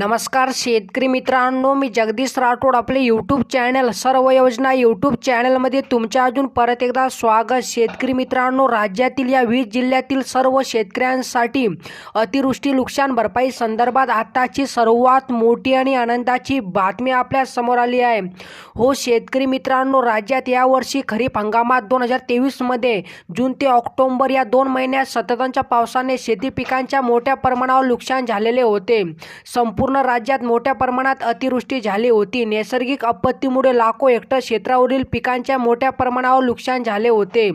नमस्कार शेतकरी मित्रांनो मी जगदीश राठोड आपले यूट्यूब चॅनल सर्व योजना यूट्यूब चॅनलमध्ये तुमच्या अजून परत एकदा स्वागत. शेतकरी मित्रांनो राज्यातील या वीस जिल्ह्यातील सर्व शेतकऱ्यांसाठी अतिवृष्टी नुकसान भरपाई संदर्भात आताची सर्वात मोठी आणि आनंदाची बातमी आपल्यासमोर आली आहे. हो शेतकरी मित्रांनो राज्यात यावर्षी खरीप हंगामात दोन हजार तेवीसमध्ये जून ते ऑक्टोंबर या दोन महिन्यात सततच्या पावसाने शेती पिकांच्या मोठ्या प्रमाणावर नुकसान झालेले होते. संपूर्ण राज्यात मोठ्या प्रमाणात अतिवृष्टी झाली होती. नैसर्गिक आपत्तीमुळे लाखो हेक्टर क्षेत्रावरील पिकांच्या मोठ्या प्रमाणावर नुकसान झाले होते.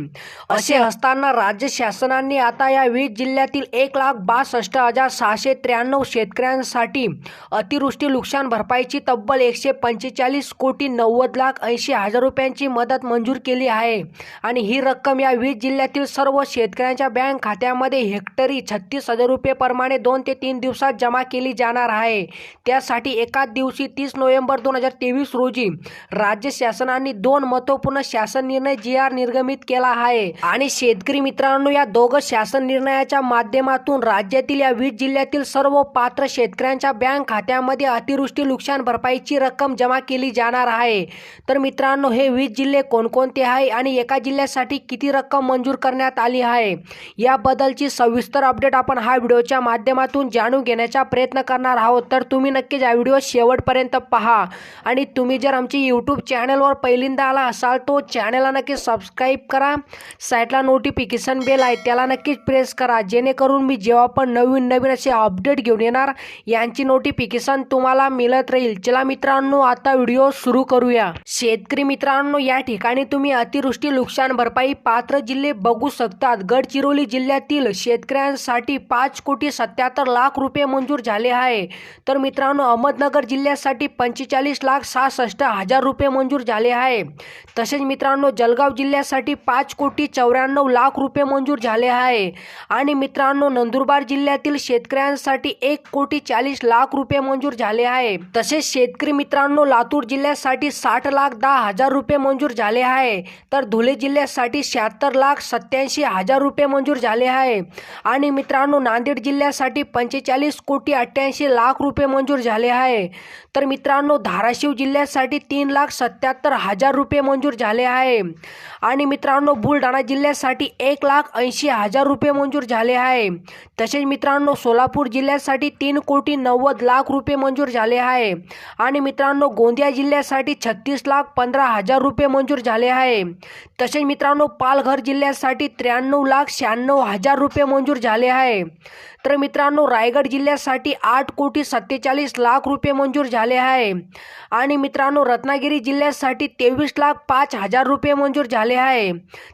असे असताना राज्य शासनाने आता या वीस जिल्ह्यातील एक लाख बासष्ट हजार सहाशे त्र्याण्णव शेतकऱ्यांसाठी अतिवृष्टी नुकसान भरपाईची तब्बल एकशे पंचेचाळीस कोटी नव्वद लाख ऐंशी हजार रुपयांची मदत मंजूर केली आहे. आणि ही रक्कम या वीस जिल्ह्यातील सर्व शेतकऱ्यांच्या बँक खात्यामध्ये हेक्टरी छत्तीस हजार रुपये प्रमाणे दोन ते तीन दिवसात जमा केली जाणार आहे. त्यासाठी एकाच दिवशी तीस नोव्हेंबर दोन हजार तेवीस रोजी राज्य शासनाने दोन महत्त्वपूर्ण शासन निर्णय जी आर निर्गमित केला आहे. आणि शेतकरी मित्रांनो या दोघं शासन निर्णयाच्या माध्यमातून राज्यातील या वीस जिल्ह्यातील सर्व पात्र शेतकऱ्यांच्या बँक खात्यामध्ये अतिवृष्टी नुकसान भरपाईची रक्कम जमा केली जाणार आहे. तर मित्रांनो हे वीस जिल्हे कोणकोणते आहे आणि एका जिल्ह्यासाठी किती रक्कम मंजूर करण्यात आली आहे? याबद्दलची सविस्तर अपडेट आपण हा व्हिडिओच्या माध्यमातून जाणून घेण्याचा प्रयत्न करणार आहोत. तर तुम्ही नक्कीच हा व्हिडिओ शेवटपर्यंत पहा. आणि तुम्ही जर आमची यूट्यूब चॅनलवर पहिल्यांदा आला असाल तो चॅनलला नक्की सबस्क्राईब करा. साईटला नोटिफिकेशन बेल आहे त्याला नक्कीच प्रेस करा. जेणेकरून मी जेव्हा पण नवीन नवीन असे अपडेट घेऊन येणार यांची नोटिफिकेशन तुम्हाला मिळत राहील. चला मित्रांनो आता व्हिडिओ सुरू करूया. शेतकरी मित्रांनो या ठिकाणी तुम्ही अतिवृष्टी नुकसान भरपाई पात्र जिल्हे बघू शकतात. गडचिरोली जिल्ह्यातील शेतकऱ्यांसाठी पाच कोटी सत्याहत्तर लाख रुपये मंजूर झाले आहे. तर मित्रांनो अहमदनगर जिल्ह्यासाठी पंचेचाळीस लाख सहासष्ट हजार रुपये मंजूर झाले आहे. तसेच मित्रांनो जळगाव जिल्ह्यासाठी पाच कोटी चौऱ्याण्णव लाख रुपये मंजूर झाले आहे. आणि मित्रांनो नंदुरबार जिल्ह्यातील शेतकऱ्यांसाठी एक कोटी चाळीस लाख रुपये मंजूर झाले आहे. तसेच शेतकरी मित्रांनो लातूर जिल्ह्यासाठी साठ लाख दहा हजार रुपये मंजूर झाले आहे. तर धुळे जिल्ह्यासाठी शहात्तर लाख सत्याऐंशी हजार रुपये मंजूर झाले आहे. आणि मित्रांनो नांदेड जिल्ह्यासाठी पंचेचाळीस कोटी अठ्ठ्याऐंशी लाख रुपये रुपये मंजूर झाले आहे. तर मित्रांनो धाराशिव जिल्ह्यासाठी तीन लाख सत्याहत्तर हजार रुपये मंजूर झाले आहे. आणि मित्रांनो बुलढाणा जिल्ह्यासाठी एक लाख ऐंशी हजार रुपये मंजूर झाले आहे. तसेच मित्रांनो सोलापूर जिल्ह्यासाठी तीन कोटी नव्वद लाख रुपये मंजूर झाले आहे. आणि मित्रांनो गोंदिया जिल्ह्यासाठी छत्तीस लाख पंधरा हजार रुपये मंजूर झाले आहे. तसेच मित्रांनो पालघर जिल्ह्यासाठी त्र्याण्णव लाख शहाण्णव हजार रुपये मंजूर झाले आहे. तर मित्रांनो रायगड जिल्ह्यासाठी आठ कोटी सत्तेचाळीस लाख रुपये मंजूर झाले आहे. आणि मित्रांनो रत्नागिरी जिल्ह्यासाठी तेवीस लाख पाच हजार रुपये मंजूर झाले आहे.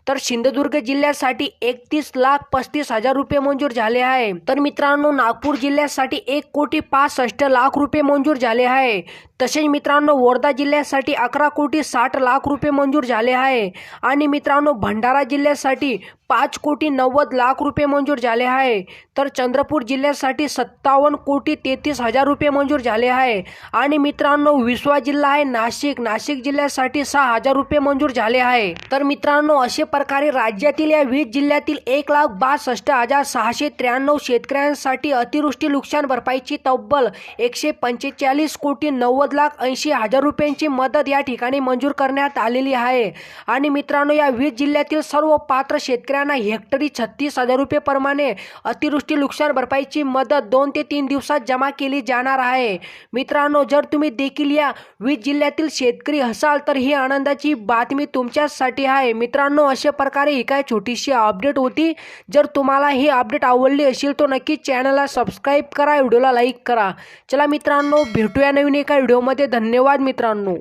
तर सिंधुदुर्ग जिल्ह्यासाठी एकतीस लाख पस्तीस हजार रुपये मंजूर झाले आहे. तर मित्रांनो नागपूर जिल्ह्यासाठी एक कोटी पासष्ट लाख रुपये मंजूर झाले आहे. तसेच मित्रांनो वर्धा जिल्ह्यासाठी अकरा कोटी साठ लाख रुपये मंजूर झाले आहे. आणि मित्रांनो भंडारा जिल्ह्यासाठी पाच कोटी नव्वद लाख रुपये मंजूर झाले आहे. तर चंद्र चंद्रपूर जिल्ह्यासाठी सत्तावन्न कोटी तेहतीस हजार रुपये मंजूर झाले आहे. आणि मित्रांनो विश्वा जिल्हा आहे. नाशिक नाशिक जिल्ह्यासाठी सहा हजार रुपये मंजूर झाले आहे. तर मित्रांनो अशा प्रकारे राज्यातील या वीस जिल्ह्यातील एक लाख बासष्ट हजार सहाशे त्र्याण्णव शेतकऱ्यांसाठी अतिवृष्टी नुकसान भरपाईची तब्बल एकशे पंचेचाळीस कोटी नव्वद लाख ऐंशी हजार रुपयांची मदत या ठिकाणी मंजूर करण्यात आलेली आहे. आणि मित्रांनो या वीस जिल्ह्यातील सर्व पात्र शेतकऱ्यांना हेक्टरी छत्तीस हजार रुपये प्रमाणे अतिवृष्टी नुकसान भरपाईची मदत दोन ते तीन दिवसात जमा केली जाणार आहे. मित्रांनो जर तुम्ही देखील या वीज जिल्ह्यातील शेतकरी असाल तर ही आनंदाची बातमी तुमच्यासाठी आहे. मित्रांनो अशा प्रकारे ही काय छोटीशी अपडेट होती? जर तुम्हाला ही अपडेट आवडली असेल तर नक्की चॅनलला सबस्क्राईब करा व्हिडिओला लाईक करा. चला मित्रांनो भेटूया नवीन एका व्हिडिओमध्ये. धन्यवाद मित्रांनो.